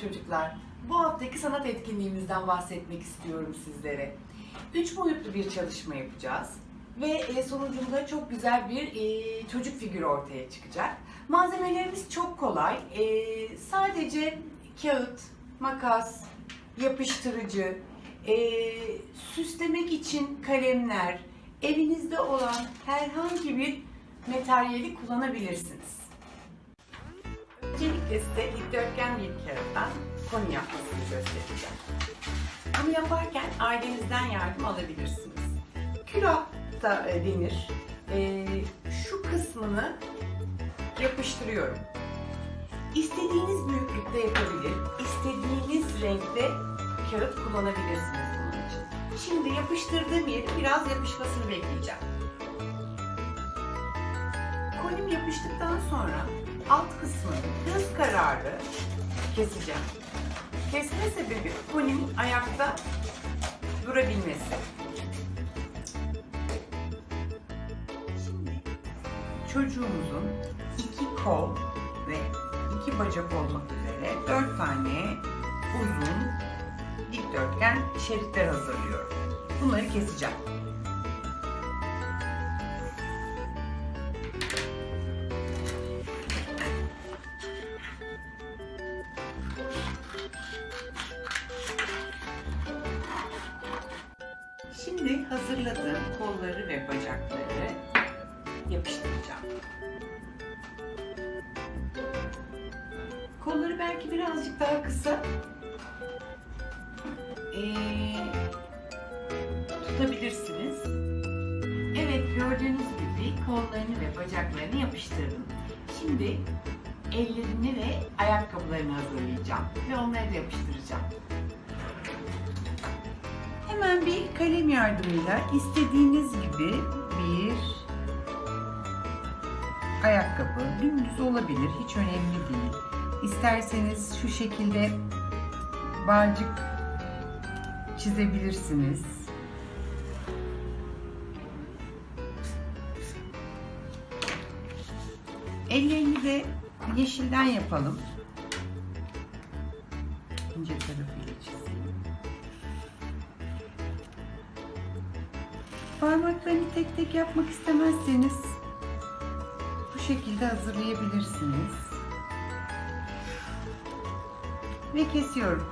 çocuklar. Bu haftaki sanat etkinliğimizden bahsetmek istiyorum sizlere. Üç boyutlu bir çalışma yapacağız ve e, sonucunda çok güzel bir e, çocuk figürü ortaya çıkacak. Malzemelerimiz çok kolay. E, sadece kağıt, makas, yapıştırıcı, süslemek için kalemler, evinizde olan herhangi bir materyali kullanabilirsiniz. Öncelikle size dikdörtgen bir kağıttan koni yapmasını göstereceğim. Bunu yaparken ailenizden yardım alabilirsiniz. Külah da e, denir. E, şu kısmını yapıştırıyorum. İstediğiniz büyüklükte yapabilir, istediğiniz renkte kağıt kullanabilirsiniz bunun için. Şimdi yapıştırdığım yeri biraz yapışmasını bekleyeceğim. Kolim yapıştıktan sonra alt kısmını göz kararı keseceğim. Kesme sebebi kolimin ayakta durabilmesi. Çocuğumuzun iki kol ve iki bacak olmak üzere dört tane uzun dikdörtgen şeritler hazırlıyorum. Bunları keseceğim. Hazırladığım kolları ve bacakları yapıştıracağım. Kolları belki birazcık daha kısa ee, tutabilirsiniz. Evet gördüğünüz gibi kollarını ve bacaklarını yapıştırdım. Şimdi ellerini ve ayakkabılarını hazırlayacağım ve onları da yapıştıracağım. Hemen bir kalem yardımıyla istediğiniz gibi bir ayakkabı, dümdüz olabilir, hiç önemli değil. İsterseniz şu şekilde bağcık çizebilirsiniz. Ellerini de yeşilden yapalım. İnce tarafıyla çizeyim. Parmaklarını tek tek yapmak istemezseniz bu şekilde hazırlayabilirsiniz. Ve kesiyorum.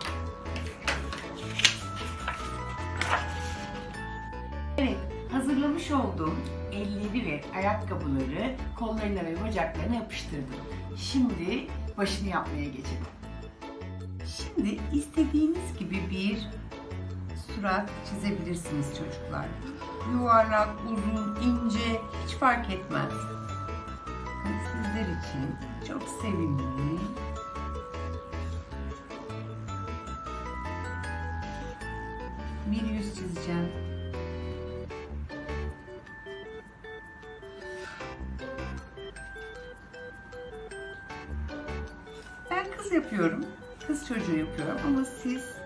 Evet, hazırlamış olduğum elleri ve ayakkabıları kollarına ve bacaklarına yapıştırdım. Şimdi başını yapmaya geçelim. Şimdi istediğiniz gibi bir surat çizebilirsiniz çocuklar. Yuvarlak, uzun, ince hiç fark etmez. Bakın Sizler için çok sevimli. Bir yüz çizeceğim. Ben kız yapıyorum. Kız çocuğu yapıyorum ama siz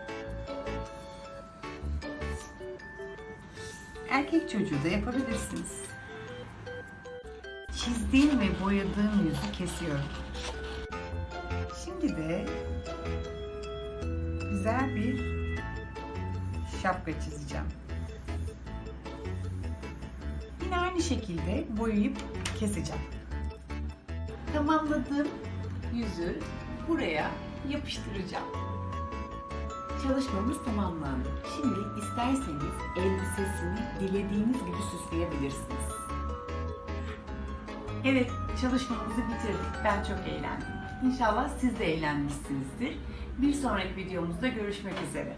erkek çocuğu da yapabilirsiniz. Çizdiğim ve boyadığım yüzü kesiyorum. Şimdi de güzel bir şapka çizeceğim. Yine aynı şekilde boyayıp keseceğim. Tamamladığım yüzü buraya yapıştıracağım. Çalışmamız tamamlandı. Şimdi isterseniz elbisesini dilediğiniz gibi süsleyebilirsiniz. Evet, çalışmamızı bitirdik. Ben çok eğlendim. İnşallah siz de eğlenmişsinizdir. Bir sonraki videomuzda görüşmek üzere.